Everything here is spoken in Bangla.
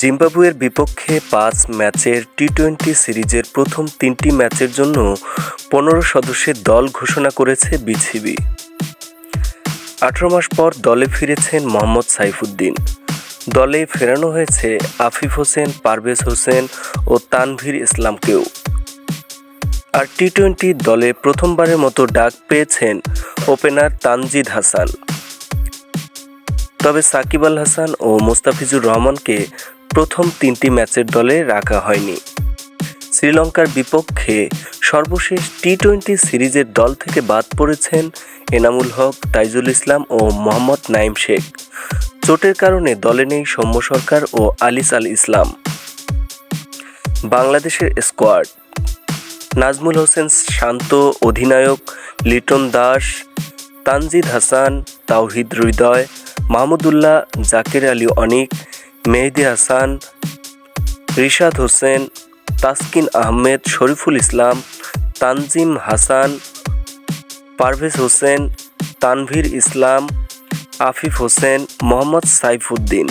জিম্বাবুয়ের বিপক্ষে পাঁচ ম্যাচের টি টোয়েন্টি সিরিজের প্রথম তিনটি ম্যাচের জন্য পনেরো সদস্যের দল ঘোষণা করেছে বিসিবি। আঠারো মাস পর দলে ফিরেছেন মোহাম্মদ সাইফুদ্দিন। দলে ফেরানো হয়েছে আফিফ হোসেন, পারভেজ হোসেন ও তানভীর ইসলামকেও। আর টি টোয়েন্টি দলে প্রথমবারের মতো ডাক পেয়েছেন ওপেনার তানজিদ হাসান। তবে সাকিব আল হাসান ও মোস্তাফিজুর রহমানকে প্রথম তিনটি ম্যাচের দলে রাখা হয়নি। শ্রীলঙ্কার বিপক্ষে সর্বশেষ টি টোয়েন্টি সিরিজের দল থেকে বাদ পড়েছেন এনামুল হক, তাইজুল ইসলাম ও মোহাম্মদ নাইম শেখ। চোটের কারণে দলে নেই সৌম্য সরকার ও আলিস আল ইসলাম। বাংলাদেশের স্কোয়াড। নাজমুল হোসেন শান্ত, অধিনায়ক লিটন দাস, তানজিদ হাসান, তাওহিদ হৃদয় মাহমুদুল্লাহ জাকির আলী অনিক মেহেদি হাসান, রিশাদ হোসেন, তাসকিন আহমেদ, শরীফুল ইসলাম, তানজিম হাসান, পারভেজ হোসেন, তানভীর ইসলাম, আফিফ হোসেন, মোহাম্মদ সাইফুদ্দিন।